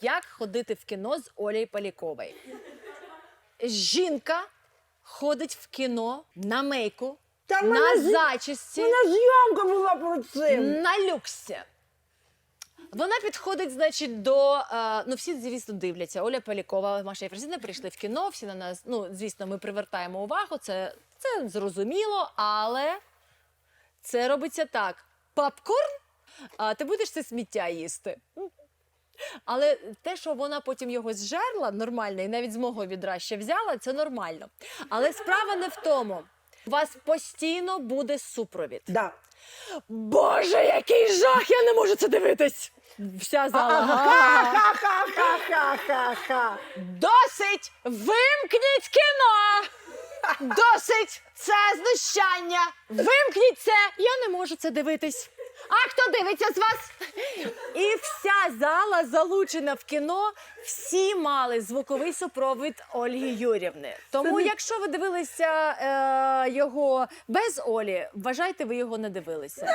як ходити в кіно з Олею Поліковою. Жінка ходить в кіно на мейку, Та в на мене з- зачісті, У зйомка була про це. на люксі. Вона підходить, значить, до. Е, ну, всі, звісно, дивляться. Оля Полякова, Маша Єфросіна прийшли в кіно, всі на нас. Ну, звісно, ми привертаємо увагу, це, це зрозуміло, але це робиться так: попкорн, а ти будеш це сміття їсти. Але те, що вона потім його зжерла нормально, і навіть з мого відра ще взяла, це нормально. Але справа не в тому. У вас постійно буде супровід. Да. Боже, який жах! Я не можу це дивитись. Вся зала. «Га-га-га». Ха-ха-ха-ха-ха-ха. Досить! Вимкніть кіно! Досить! Це знущання! Вимкніть це! Я не можу це дивитись. А хто дивиться з вас? І вся зала залучена в кіно. Всі мали звуковий супровід Ольги Юрівни. Тому, якщо ви дивилися е, його без Олі, вважайте, ви його не дивилися.